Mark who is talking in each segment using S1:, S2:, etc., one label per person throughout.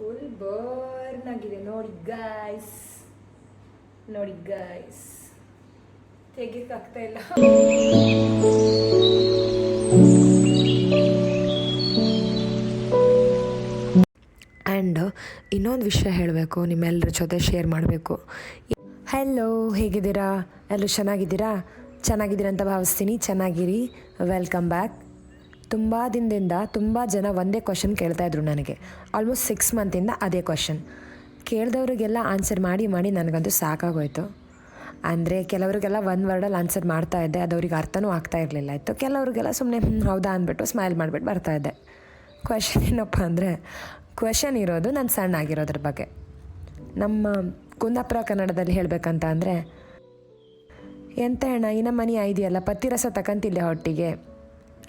S1: Full burn ಆಗಿದೆ. ನೋಡಿ guys ನೋಡಿ ಗಾಯ್ಸ್ ತೆಗಿಯಕ್ಕಾಗ್ತಾ ಇಲ್ಲ.
S2: ಆ್ಯಂಡ್ ಇನ್ನೊಂದು ವಿಷಯ ಹೇಳಬೇಕು ನಿಮ್ಮೆಲ್ಲರ ಜೊತೆ ಶೇರ್ ಮಾಡಬೇಕು. ಹಲೋ ಹೇಗಿದ್ದೀರಾ? ಎಲ್ಲರೂ ಚೆನ್ನಾಗಿದ್ದೀರಾ? ಚೆನ್ನಾಗಿದ್ದೀರಾ ಅಂತ ಭಾವಿಸ್ತೀನಿ. ಚೆನ್ನಾಗಿರಿ. ವೆಲ್ಕಮ್ ಬ್ಯಾಕ್ ತುಂಬ ದಿನದಿಂದ ತುಂಬ ಜನ ಒಂದೇ ಕ್ವಶನ್ ಕೇಳ್ತಾಯಿದ್ರು ನನಗೆ. ಆಲ್ಮೋಸ್ಟ್ ಸಿಕ್ಸ್ ಮಂತಿಂದ ಅದೇ ಕ್ವಶನ್ ಕೇಳಿದವ್ರಿಗೆಲ್ಲ ಆನ್ಸರ್ ಮಾಡಿ ಮಾಡಿ ನನಗಂತೂ ಸಾಕಾಗೋಯ್ತು. ಅಂದರೆ ಕೆಲವರಿಗೆಲ್ಲ ಒಂದು ವರ್ಡಲ್ಲಿ ಆನ್ಸರ್ ಮಾಡ್ತಾ ಇದ್ದೆ, ಅದು ಅವ್ರಿಗೆ ಅರ್ಥನೂ ಆಗ್ತಾ ಇರಲಿಲ್ಲ. ಇತ್ತು ಕೆಲವ್ರಿಗೆಲ್ಲ ಸುಮ್ಮನೆ ಹೌದಾ ಅಂದ್ಬಿಟ್ಟು ಸ್ಮೈಲ್ ಮಾಡಿಬಿಟ್ಟು ಬರ್ತಾ ಇದ್ದೆ. ಕ್ವೆಶನ್ ಏನಪ್ಪ ಅಂದರೆ ಕ್ವೆಶನ್ ಇರೋದು ನಾನು ಸಣ್ಣ ಆಗಿರೋದ್ರ ಬಗ್ಗೆ. ನಮ್ಮ ಕುಂದಾಪುರ ಕನ್ನಡದಲ್ಲಿ ಹೇಳಬೇಕಂತ ಅಂದರೆ, ಎಂತ ಅಣ್ಣ ನಮ್ಮ ಮನೆ ಇದೆಯಲ್ಲ ಪತ್ತಿರಸ ತಕಂತಿಲ್ಲ ಹೊಟ್ಟಿಗೆ.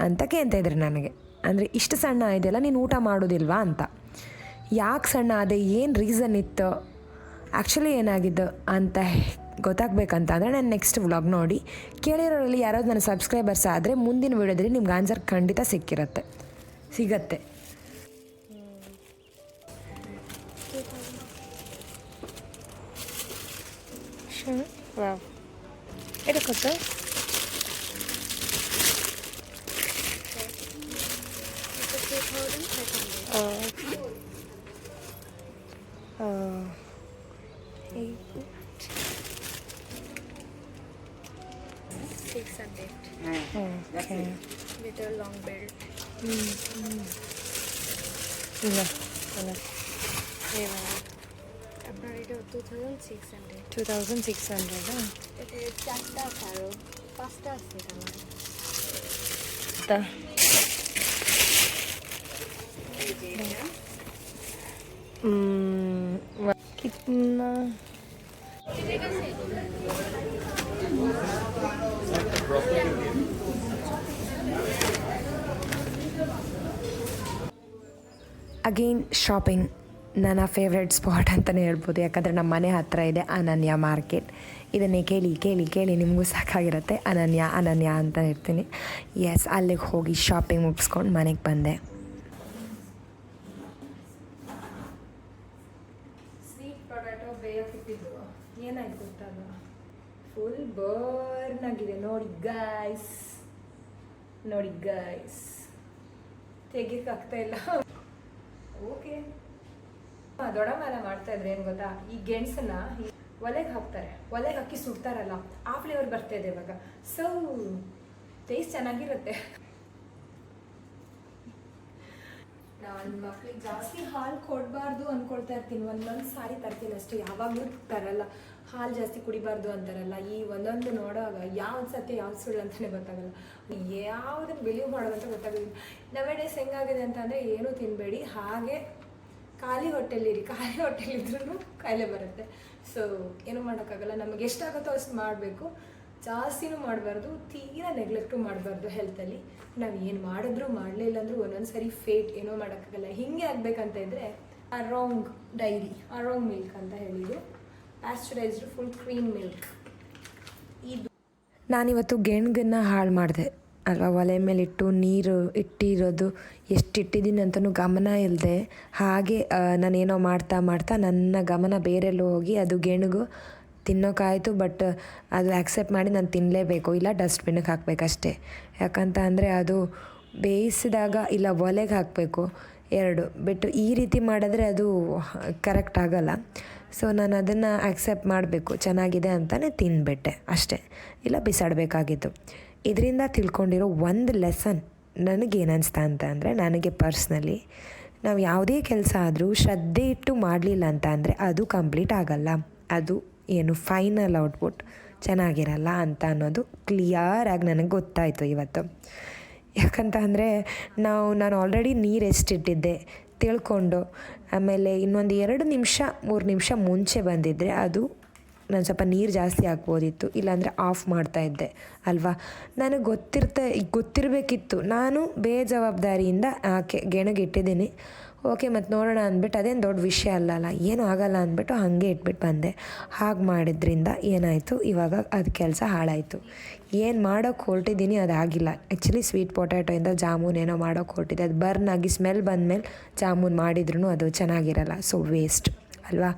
S2: ಅಂತ ಕೇಳ್ತಾ ನನಗೆ. ಅಂದರೆ ಇಷ್ಟು ಸಣ್ಣ ಇದೆಯಲ್ಲ, ನೀನು ಊಟ ಮಾಡೋದಿಲ್ವಾ ಅಂತ. ಯಾಕೆ ಸಣ್ಣ ಅದೇ ಏನು ರೀಸನ್ ಇತ್ತು? ಆ್ಯಕ್ಚುಲಿ ಏನಾಗಿದ್ದು ಅಂತ ಗೊತ್ತಾಗಬೇಕಂತ ಅಂದರೆ ನಾನು ನೆಕ್ಸ್ಟ್ ವ್ಲಾಗ್ ನೋಡಿ. ಕೇಳಿರೋರಲ್ಲಿ ಯಾರಾದ್ರು ನನ್ನ ಸಬ್ಸ್ಕ್ರೈಬರ್ಸ್ ಆದರೆ ಮುಂದಿನ ವೀಡಿಯೋದಲ್ಲಿ ನಿಮ್ಗೆ ಆನ್ಸರ್ ಖಂಡಿತ ಸಿಕ್ಕಿರುತ್ತೆ. ಸಿಗತ್ತೆ.
S3: Six with a long belt. Mm. Mm. No, no. আপনার এটা two thousand six hundred
S1: two thousand six hundred
S3: হ্যাঁ চারটা আছে আরও পাঁচটা আছে তা
S1: कितना
S2: ಅಗೇನ್ ಶಾಪಿಂಗ್ ನನ್ನ ಫೇವ್ರೆಟ್ ಸ್ಪಾಟ್ ಅಂತಲೇ ಹೇಳ್ಬೋದು. ಯಾಕಂದರೆ ನಮ್ಮ ಮನೆ ಹತ್ತಿರ ಇದೆ ಅನನ್ಯ ಮಾರ್ಕೆಟ್. ಇದನ್ನೇ ಕೇಳಿ ಕೇಳಿ ಕೇಳಿ ನಿಮಗೂ ಸಾಕಾಗಿರುತ್ತೆ. ಅನನ್ಯ ಅನನ್ಯ ಅಂತ ಇರ್ತೀನಿ ಎಸ್ ಅಲ್ಲಿಗೆ ಹೋಗಿ ಶಾಪಿಂಗ್ ಮುಗಿಸ್ಕೊಂಡು ಮನೆಗೆ ಬಂದೆ.
S1: ಫುಲ್ ಬರ್ನ್ ಆಗಿದೆ. ನೋಡಿ ಗಾಯ್ಸ್ ನೋಡಿ ಗಾಯ್ಸ್ ತೆಗಿಯಕ್ಕಾಗ್ತಾ ಇಲ್ಲ. ಓಕೆ. ದೊಡ್ಡಮ್ಮೆಲ್ಲ ಮಾಡ್ತಾ ಇದ್ರೆ ಏನು ಗೊತ್ತಾ? ಈ ಗೆಣಸನ್ನ ಒಲೆಗೆ ಹಾಕ್ತಾರೆ. ಒಲೆಗೆ ಹಾಕಿ ಸುಡ್ತಾರಲ್ಲ, ಆ ಫ್ಲೇವರ್ ಬರ್ತಾ ಇದೆ ಇವಾಗ. ಸೊ ಟೇಸ್ಟ್ ಚೆನ್ನಾಗಿರುತ್ತೆ. ನಾನು ಮಕ್ಳಿಗೆ ಜಾಸ್ತಿ ಹಾಲು ಕೊಡಬಾರ್ದು ಅನ್ಕೊಳ್ತಾ ಇರ್ತೀನಿ. ಒಂದೊಂದು ಸಾರಿ ತರ್ತೀನಿ ಅಷ್ಟೇ. ಯಾವಾಗಲೂ ತರಲ್ಲ. ಹಾಲು ಜಾಸ್ತಿ ಕುಡಿಬಾರ್ದು ಅಂತಾರಲ್ಲ, ಈ ಒಂದೊಂದು ನೋಡೋವಾಗ ಯಾವ್ದು ಸತ್ಯ, ಯಾವ್ದು ಸುಳ್ಳು ಅಂತಲೇ ಗೊತ್ತಾಗಲ್ಲ. ಯಾವುದನ್ನು ಬಿಲೀವ್ ಮಾಡೋದಂತ ಗೊತ್ತಾಗೋದಿಲ್ಲ ನವೆ ಡೇಸ್ ಹೆಂಗಾಗಿದೆ ಅಂತಂದರೆ ಏನೂ ತಿನ್ನಬೇಡಿ ಹಾಗೆ ಖಾಲಿ ಹೊಟ್ಟೆಲಿರಿ ಖಾಲಿ ಹೊಟ್ಟೆಲಿದ್ರೂ ಕಾಯಿಲೆ ಬರುತ್ತೆ. ಸೊ ಏನೂ ಮಾಡೋಕ್ಕಾಗಲ್ಲ, ನಮಗೆ ಎಷ್ಟಾಗುತ್ತೋ ಅಷ್ಟು ಮಾಡಬೇಕು. ಜಾಸ್ತಿನೂ ಮಾಡಬಾರ್ದು, ತೀರಾ ನೆಗ್ಲೆಕ್ಟು ಮಾಡಬಾರ್ದು ಹೆಲ್ತಲ್ಲಿ ನಾವು ಏನು ಮಾಡಿದ್ರು ಮಾಡಲಿಲ್ಲ ಅಂದರೂ ಒಂದೊಂದು ಸರಿ ಫೇಟ್ ಏನೋ ಮಾಡೋಕ್ಕಾಗಲ್ಲ. ಹಿಂಗೆ ಆಗಬೇಕಂತ ಇದ್ದರೆ ರಾಂಗ್ ಡೈರಿ ರಾಂಗ್ ಮಿಲ್ಕ್ ಅಂತ ಹೇಳಿದ್ದು. ಪ್ಯಾಸ್ಚರೈಸ್ಡ್ ಫುಲ್ ಕ್ರೀಮ್ ಮಿಲ್ಕ್ ಇದು
S2: ನಾನಿವತ್ತು ಗೆಣ್ಗನ್ನು ಹಾಳು ಮಾಡಿದೆ. ಅಲ್ವಾ? ಒಲೆ ಇಟ್ಟು ನೀರು ಇಟ್ಟಿರೋದು ಎಷ್ಟು ಇಟ್ಟಿದ್ದೀನಿ ಅಂತಲೂ ಗಮನ ಇಲ್ಲದೆ ಹಾಗೆ ನಾನೇನೋ ಮಾಡ್ತಾ ಮಾಡ್ತಾ ನನ್ನ ಗಮನ ಬೇರೆಲ್ಲೂ ಹೋಗಿ ಅದು ಗೆಣಗು ತಿನ್ನೋಕ್ಕಾಯಿತು ಬಟ್ ಅದು ಆ್ಯಕ್ಸೆಪ್ಟ್ ಮಾಡಿ ನಾನು ತಿನ್ನಲೇಬೇಕು ಇಲ್ಲ, ಡಸ್ಟ್ಬಿನ್ಗೆ ಹಾಕಬೇಕಷ್ಟೇ. ಯಾಕಂತ ಅಂದರೆ ಅದು ಬೇಯಿಸಿದಾಗ ಇಲ್ಲ, ಒಲೆಗೆ ಹಾಕಬೇಕು. ಎರಡು. ಬಿಟ್ಟು ಈ ರೀತಿ ಮಾಡಿದ್ರೆ ಅದು ಕರೆಕ್ಟ್ ಆಗಲ್ಲ. ಸೊ ನಾನು ಅದನ್ನು ಆಕ್ಸೆಪ್ಟ್ ಮಾಡಬೇಕು, ಚೆನ್ನಾಗಿದೆ ಅಂತಲೇ ತಿನ್ಬಿಟ್ಟೆ ಅಷ್ಟೇ. ಇಲ್ಲ, ಬಿಸಾಡಬೇಕಾಗಿತ್ತು. ಇದರಿಂದ ತಿಳ್ಕೊಂಡಿರೋ ಒಂದು ಲೆಸನ್ ನನಗೇನು ಅನಿಸ್ತಾ ಅಂತ ಅಂದರೆ, ನನಗೆ ಪರ್ಸ್ನಲಿ ನಾವು ಯಾವುದೇ ಕೆಲಸ ಆದರೂ ಶ್ರದ್ಧೆ ಇಟ್ಟು ಮಾಡಲಿಲ್ಲ ಅಂತ ಅಂದರೆ ಅದು ಕಂಪ್ಲೀಟ್ ಆಗಲ್ಲ. ಅದು ಏನು ಫೈನಲ್ ಔಟ್ಪುಟ್ ಚೆನ್ನಾಗಿರಲ್ಲ ಅಂತ ಅನ್ನೋದು ಕ್ಲಿಯರಾಗಿ ನನಗೆ ಗೊತ್ತಾಯಿತು ಇವತ್ತು. ಯಾಕಂತ ಅಂದರೆ, ನಾವು, ನಾನು ಆಲ್ರೆಡಿ ನೀರು ಎಷ್ಟಿಟ್ಟಿದ್ದೆ ತಿಳ್ಕೊಂಡು ಆಮೇಲೆ ಇನ್ನೊಂದು ಎರಡು ನಿಮಿಷ ಮೂರು ನಿಮಿಷ ಮುಂಚೆ ಬಂದಿದ್ದರೆ ಅದು ನಾನು ಸ್ವಲ್ಪ ನೀರು ಜಾಸ್ತಿ ಹಾಕ್ಬೋದಿತ್ತು, ಇಲ್ಲಾಂದರೆ ಆಫ್ ಮಾಡ್ತಾ ಇದ್ದೆ, ಅಲ್ವಾ? ನನಗೆ ಗೊತ್ತಿರ್ತ, ಗೊತ್ತಿರಬೇಕಿತ್ತು. ನಾನು ಬೇಜವಾಬ್ದಾರಿಯಿಂದ ಆಕೆ ಗೆಣಗಿಟ್ಟಿದ್ದೀನಿ. ಓಕೆ ಮತ್ತು ನೋಡೋಣ ಅಂದ್ಬಿಟ್ಟು ಅದೇನು ದೊಡ್ಡ ವಿಷಯ ಅಲ್ಲಲ್ಲ ಏನೂ ಆಗಲ್ಲ ಅಂದ್ಬಿಟ್ಟು ಹಾಗೆ ಇಟ್ಬಿಟ್ಟು ಬಂದೆ. ಹಾಗೆ ಮಾಡಿದ್ರಿಂದ ಏನಾಯಿತು? ಇವಾಗ ಅದು ಕೆಲಸ ಹಾಳಾಯಿತು. ಏನು ಮಾಡೋಕ್ಕೆ ಹೊರಟಿದ್ದೀನಿ ಅದು ಆಗಿಲ್ಲ ಆ್ಯಕ್ಚುಲಿ ಸ್ವೀಟ್ ಪೊಟ್ಯಾಟೋಯಿಂದ ಜಾಮೂನ್ ಏನೋ ಮಾಡೋಕ್ಕೆ ಹೊರಟಿದೆ ಅದು ಬರ್ನ್ ಆಗಿ ಸ್ಮೆಲ್ ಬಂದಮೇಲೆ ಜಾಮೂನ್ ಮಾಡಿದ್ರೂ ಅದು ಚೆನ್ನಾಗಿರಲ್ಲ, ಸೊ ವೇಸ್ಟ್. ಅಲ್ವಾ?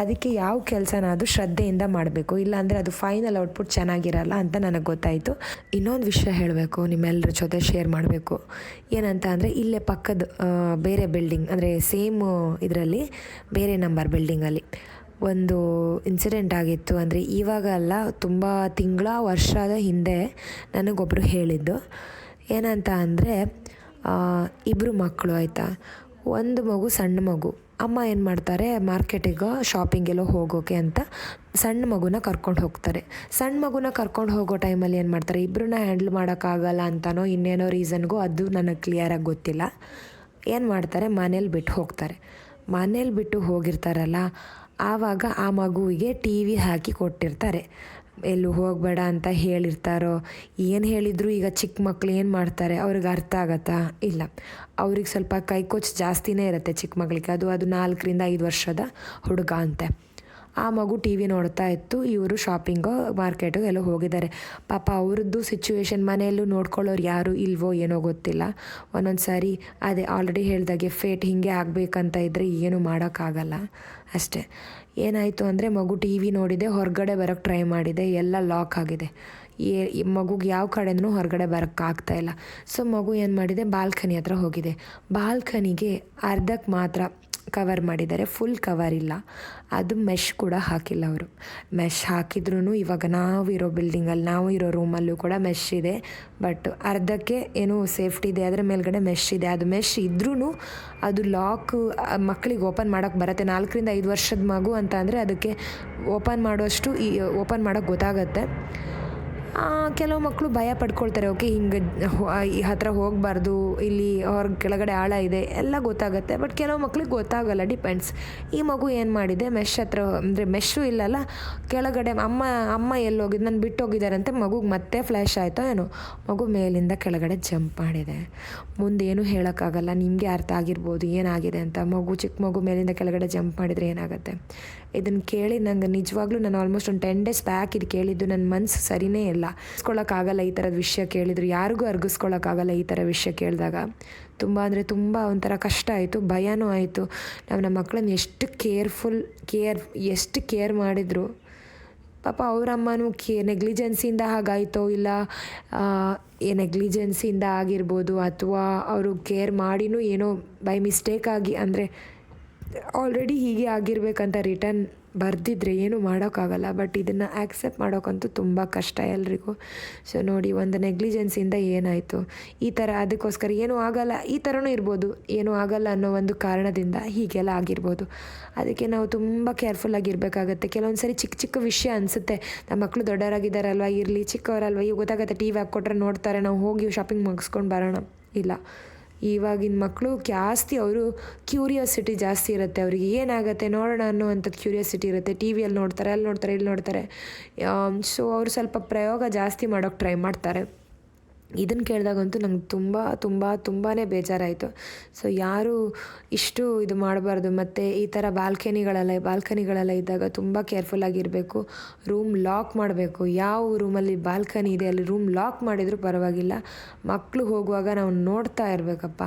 S2: ಅದಕ್ಕೆ ಯಾವ ಕೆಲಸನಾದರೂ ಶ್ರದ್ಧೆಯಿಂದ ಮಾಡಬೇಕು. ಇಲ್ಲಾಂದರೆ ಅದು ಫೈನಲ್ ಔಟ್ಪುಟ್ ಚೆನ್ನಾಗಿರಲ್ಲ ಅಂತ ನನಗೆ ಗೊತ್ತಾಯಿತು. ಇನ್ನೊಂದು ವಿಷಯ ಹೇಳಬೇಕು ನಿಮ್ಮೆಲ್ಲರ ಜೊತೆ ಶೇರ್ ಮಾಡಬೇಕು. ಏನಂತ ಅಂದರೆ ಇಲ್ಲೇ ಪಕ್ಕದ ಬೇರೆ ಬಿಲ್ಡಿಂಗ್ ಅಂದರೆ ಸೇಮ್ ಇದರಲ್ಲಿ ಬೇರೆ ನಂಬರ್ ಬಿಲ್ಡಿಂಗಲ್ಲಿ ಒಂದು ಇನ್ಸಿಡೆಂಟ್ ಆಗಿತ್ತು ಅಂದರೆ ಇವಾಗ ಅಲ್ಲ, ತುಂಬ ತಿಂಗಳ ವರ್ಷದ ಹಿಂದೆ ನನಗೊಬ್ಬರು ಹೇಳಿದ್ದು. ಏನಂತ ಅಂದರೆ ಇಬ್ಬರು ಮಕ್ಕಳು ಆಯಿತಾ? ಒಂದು ಮಗು, ಸಣ್ಣ ಮಗು. ಅಮ್ಮ ಏನು ಮಾಡ್ತಾರೆ, ಮಾರ್ಕೆಟಿಗೆ ಶಾಪಿಂಗೆಲ್ಲೋ ಹೋಗೋಕೆ ಅಂತ ಸಣ್ಣ ಮಗುನ ಕರ್ಕೊಂಡು ಹೋಗ್ತಾರೆ. ಸಣ್ಣ ಮಗುನ ಕರ್ಕೊಂಡು ಹೋಗೋ ಟೈಮಲ್ಲಿ ಏನು ಮಾಡ್ತಾರೆ ಇಬ್ಬರನ್ನ ಹ್ಯಾಂಡ್ಲ್ ಮಾಡೋಕ್ಕಾಗಲ್ಲ ಅಂತನೋ ಇನ್ನೇನೋ ರೀಸನ್ಗೂ ಅದು ನನಗೆ ಕ್ಲಿಯರಾಗಿ ಗೊತ್ತಿಲ್ಲ. ಏನು ಮಾಡ್ತಾರೆ, ಮನೇಲಿ ಬಿಟ್ಟು ಹೋಗ್ತಾರೆ. ಮನೇಲಿ ಬಿಟ್ಟು ಹೋಗಿರ್ತಾರಲ್ಲ, ಆವಾಗ ಆ ಮಗುವಿಗೆ ಟಿ ವಿ ಹಾಕಿ ಕೊಟ್ಟಿರ್ತಾರೆ. ಎಲ್ಲೂ ಹೋಗಬೇಡ ಅಂತ ಹೇಳಿರ್ತಾರೋ? ಏನು ಹೇಳಿದ್ರು ಈಗ ಚಿಕ್ಕ ಮಕ್ಳು ಏನು ಮಾಡ್ತಾರೆ? ಅವ್ರಿಗೆ ಅರ್ಥ ಆಗತ್ತಾ? ಇಲ್ಲ. ಅವ್ರಿಗೆ ಸ್ವಲ್ಪ ಕೈಕೋಚ್ ಜಾಸ್ತಿನೇ ಇರುತ್ತೆ ಚಿಕ್ಕ ಮಕ್ಕಳಿಗೆ ಅದು ಅದು ನಾಲ್ಕರಿಂದ ಐದು ವರ್ಷದ ಹುಡುಗ ಅಂತೆ. ಆ ಮಗು ಟಿ ವಿ ನೋಡ್ತಾ ಇತ್ತು. ಇವರು ಶಾಪಿಂಗು ಮಾರ್ಕೆಟು ಎಲ್ಲೋ ಹೋಗಿದ್ದಾರೆ. ಪಾಪ ಅವ್ರದ್ದು ಸಿಚುವೇಶನ್ ಮನೆಯಲ್ಲೂ ನೋಡ್ಕೊಳ್ಳೋರು ಯಾರು ಇಲ್ವೋ ಏನೋ ಗೊತ್ತಿಲ್ಲ. ಒಂದೊಂದು ಸಾರಿ ಅದೇ ಆಲ್ರೆಡಿ ಹೇಳಿದಾಗೆ ಫೇಟ್ ಹಿಂಗೆ ಆಗಬೇಕಂತ ಇದ್ದರೆ ಏನೂ ಮಾಡೋಕ್ಕಾಗಲ್ಲ. ಅಷ್ಟೇ. ಏನಾಯಿತು ಅಂದರೆ ಮಗು ಟಿ ವಿ ನೋಡಿದೆ, ಹೊರಗಡೆ ಬರೋಕ್ಕೆ ಟ್ರೈ ಮಾಡಿದೆ, ಎಲ್ಲ ಲಾಕ್ ಆಗಿದೆ. ಏ ಮಗುಗೆ ಯಾವ ಕಡೆನೂ ಹೊರಗಡೆ ಬರೋಕ್ಕಾಗ್ತಾ ಇಲ್ಲ. ಸೊ ಮಗು ಏನು ಮಾಡಿದೆ, ಬಾಲ್ಕನಿ ಹತ್ರ ಹೋಗಿದೆ. ಬಾಲ್ಕನಿಗೆ ಅರ್ಧಕ್ಕೆ ಮಾತ್ರ ಕವರ್ ಮಾಡಿದ್ದಾರೆ ಫುಲ್ ಕವರ್ ಇಲ್ಲ. ಅದು ಮೆಶ್ ಕೂಡ ಹಾಕಿಲ್ಲ ಅವರು. ಮೆಶ್ ಹಾಕಿದ್ರೂ ಇವಾಗ ನಾವು ಇರೋ ಬಿಲ್ಡಿಂಗಲ್ಲಿ ನಾವು ಇರೋ ರೂಮಲ್ಲೂ ಕೂಡ ಮೆಶ್ ಇದೆ. ಬಟ್ ಅರ್ಧಕ್ಕೆ ಏನೋ ಸೇಫ್ಟಿ ಇದೆ, ಅದರ ಮೇಲ್ಗಡೆ ಮೆಶ್ ಇದೆ. ಅದು ಮೆಶ್ ಇದ್ರೂ ಅದು ಲಾಕ್ ಮಕ್ಕಳಿಗೆ ಓಪನ್ ಮಾಡೋಕ್ಕೆ ಬರುತ್ತೆ. ನಾಲ್ಕರಿಂದ ಐದು ವರ್ಷದ ಮಗು ಅಂತ ಅಂದರೆ ಅದಕ್ಕೆ ಓಪನ್ ಮಾಡುವಷ್ಟು ಈ ಓಪನ್ ಮಾಡೋಕ್ಕೆ ಗೊತ್ತಾಗತ್ತೆ. ಕೆಲವು ಮಕ್ಕಳು ಭಯ ಪಡ್ಕೊಳ್ತಾರೆ, ಓಕೆ, ಹಿಂಗೆ ಈ ಹತ್ರ ಹೋಗಬಾರ್ದು, ಇಲ್ಲಿ ಅವ್ರ ಕೆಳಗಡೆ ಆಳ ಇದೆ. ಎಲ್ಲ ಗೊತ್ತಾಗುತ್ತೆ, ಬಟ್ ಕೆಲವು ಮಕ್ಳಿಗೆ ಗೊತ್ತಾಗಲ್ಲ, ಡಿಪೆಂಡ್ಸ್. ಈ ಮಗು ಏನು ಮಾಡಿದೆ, ಮೆಶ್ ಹತ್ರ ಅಂದರೆ ಮೆಶ್ಶು ಇಲ್ಲಲ್ಲ, ಕೆಳಗಡೆ ಅಮ್ಮ ಅಮ್ಮ ಎಲ್ಲೋಗಿದ್ದು ನಾನು ಬಿಟ್ಟು ಅಂತ ಮಗುಗೆ ಮತ್ತೆ ಫ್ಲ್ಯಾಶ್ ಆಯಿತೋ ಏನೋ, ಮಗು ಮೇಲಿಂದ ಕೆಳಗಡೆ ಜಂಪ್ ಮಾಡಿದೆ. ಮುಂದೇನು ಹೇಳೋಕ್ಕಾಗಲ್ಲ, ನಿಮಗೆ ಅರ್ಥ ಆಗಿರ್ಬೋದು, ಏನಾಗಿದೆ ಅಂತ. ಮಗು ಚಿಕ್ಕ ಮಗು ಮೇಲಿಂದ ಕೆಳಗಡೆ ಜಂಪ್ ಮಾಡಿದರೆ ಏನಾಗುತ್ತೆ? ಇದನ್ನು ಕೇಳಿ ನಂಗೆ ನಿಜವಾಗ್ಲೂ ನಾನು ಆಲ್ಮೋಸ್ಟ್ ಒಂದು ಟೆನ್ ಡೇಸ್ ಬ್ಯಾಕ್ ಇದು ಕೇಳಿದ್ದು ನನ್ನ ಮನಸ್ಸು ಸರಿನೇ ಇಲ್ಲ. ಅರ್ಗಿಸ್ಕೊಳ್ಳೋಕ್ಕಾಗಲ್ಲ. ಈ ಥರದ ವಿಷಯ ಕೇಳಿದ್ರು. ಯಾರಿಗೂ ಅರ್ಗಿಸ್ಕೊಳ್ಳೋಕ್ಕಾಗಲ್ಲ ಈ ಥರ ವಿಷಯ ಕೇಳಿದಾಗ. ತುಂಬ ಅಂದರೆ ತುಂಬ ಒಂಥರ ಕಷ್ಟ ಆಯಿತು, ಭಯನೂ ಆಯಿತು. ನಾವು ನಮ್ಮ ಮಕ್ಕಳನ್ನ ಎಷ್ಟು ಕೇರ್ಫುಲ್, ಕೇರ್, ಎಷ್ಟು ಕೇರ್ ಮಾಡಿದ್ರು. ಪಾಪ ಅವರಮ್ಮನೂ ಅಮ್ಮನೂ ಕೇ, ನೆಗ್ಲಿಜೆನ್ಸಿಯಿಂದ ಹಾಗಾಯಿತೋ ಇಲ್ಲ ಏ, ನೆಗ್ಲಿಜೆನ್ಸಿಯಿಂದ ಆಗಿರ್ಬೋದು ಅಥವಾ ಅವರು ಕೇರ್ ಮಾಡಿನೂ ಏನೋ ಬೈ ಮಿಸ್ಟೇಕ್ ಆಗಿ ಅಂದರೆ, ಆಲ್ರೆಡಿ ಹೀಗೆ ಆಗಿರ್ಬೇಕಂತ ರಿಟರ್ನ್ ಬರೆದಿದ್ರೆ ಏನೂ ಮಾಡೋಕ್ಕಾಗಲ್ಲ ಬಟ್ ಇದನ್ನು ಆ್ಯಕ್ಸೆಪ್ಟ್ ಮಾಡೋಕ್ಕಂತೂ ತುಂಬ ಕಷ್ಟ ಎಲ್ರಿಗೂ. ಸೊ ನೋಡಿ, ಒಂದು ನೆಗ್ಲಿಜೆನ್ಸಿಂದ ಏನಾಯಿತು? ಈ ಥರ ಅದಕ್ಕೋಸ್ಕರ ಏನೂ ಆಗಲ್ಲ, ಈ ಥರನೂ ಇರ್ಬೋದು. ಏನೂ ಆಗಲ್ಲ ಅನ್ನೋ ಒಂದು ಕಾರಣದಿಂದ ಹೀಗೆಲ್ಲ ಆಗಿರ್ಬೋದು. ಅದಕ್ಕೆ ನಾವು ತುಂಬ ಕೇರ್ಫುಲ್ಲಾಗಿರಬೇಕಾಗತ್ತೆ ಕೆಲವೊಂದು ಸರಿ ಚಿಕ್ಕ ಚಿಕ್ಕ ವಿಷಯ ಅನಿಸುತ್ತೆ. ನಮ್ಮ ಮಕ್ಕಳು ದೊಡ್ಡವರಾಗಿದ್ದಾರಲ್ವ? ಇರಲಿ, ಚಿಕ್ಕವರಲ್ವ? ಈಗ ಗೊತ್ತಾಗತ್ತೆ ಟಿ ವಿ ಹಾಕ್ಕೊಟ್ರೆ ನೋಡ್ತಾರೆ, ನಾವು ಹೋಗಿ ಶಾಪಿಂಗ್ ಮುಗಿಸ್ಕೊಂಡು ಬರೋಣ. ಇಲ್ಲ. ಇವಾಗಿನ ಮಕ್ಕಳು ಜಾಸ್ತಿ ಅವರು ಕ್ಯೂರಿಯಾಸಿಟಿ ಜಾಸ್ತಿ ಇರುತ್ತೆ. ಅವರಿಗೆ ಏನಾಗುತ್ತೆ ನೋಡೋಣ ಅನ್ನೋವಂಥದ್ದು ಕ್ಯೂರಿಯಾಸಿಟಿ ಇರುತ್ತೆ. ಟಿ ವಿಯಲ್ಲಿ ನೋಡ್ತಾರೆ, ಅಲ್ಲಿ ನೋಡ್ತಾರೆ, ಇಲ್ಲಿ ನೋಡ್ತಾರೆ. ಸೊ ಅವರು ಸ್ವಲ್ಪ ಪ್ರಯೋಗ ಜಾಸ್ತಿ ಮಾಡೋಕ್ಕೆ ಟ್ರೈ ಮಾಡ್ತಾರೆ. ಇದನ್ನು ಕೇಳಿದಾಗಂತೂ ನಂಗೆ ತುಂಬ ತುಂಬ ತುಂಬಾ ಬೇಜಾರಾಯಿತು. ಸೊ ಯಾರು ಇಷ್ಟು ಇದು ಮಾಡಬಾರ್ದು. ಮತ್ತು ಈ ಥರ ಬಾಲ್ಕನಿಗಳೆಲ್ಲ ಬಾಲ್ಕನಿಗಳೆಲ್ಲ ಇದ್ದಾಗ ತುಂಬ ಕೇರ್ಫುಲ್ಲಾಗಿರಬೇಕು ರೂಮ್ ಲಾಕ್ ಮಾಡಬೇಕು. ಯಾವ ರೂಮಲ್ಲಿ ಬಾಲ್ಕನಿ ಇದೆ, ಅಲ್ಲಿ ರೂಮ್ ಲಾಕ್ ಮಾಡಿದರೂ ಪರವಾಗಿಲ್ಲ. ಮಕ್ಕಳು ಹೋಗುವಾಗ ನಾವು ನೋಡ್ತಾ ಇರಬೇಕಪ್ಪ.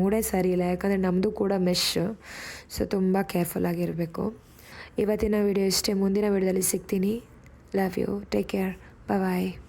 S2: ಮೂಡೇ ಸರಿ ಇಲ್ಲ, ಯಾಕಂದರೆ ನಮ್ಮದು ಕೂಡ ಮೆಶ್ ಸೊ ತುಂಬ ಕೇರ್ಫುಲ್ಲಾಗಿರಬೇಕು ಇವತ್ತಿನ ವಿಡಿಯೋ ಇಷ್ಟೇ. ಮುಂದಿನ ವಿಡಿಯೋದಲ್ಲಿ ಸಿಗ್ತೀನಿ. Love you take care bye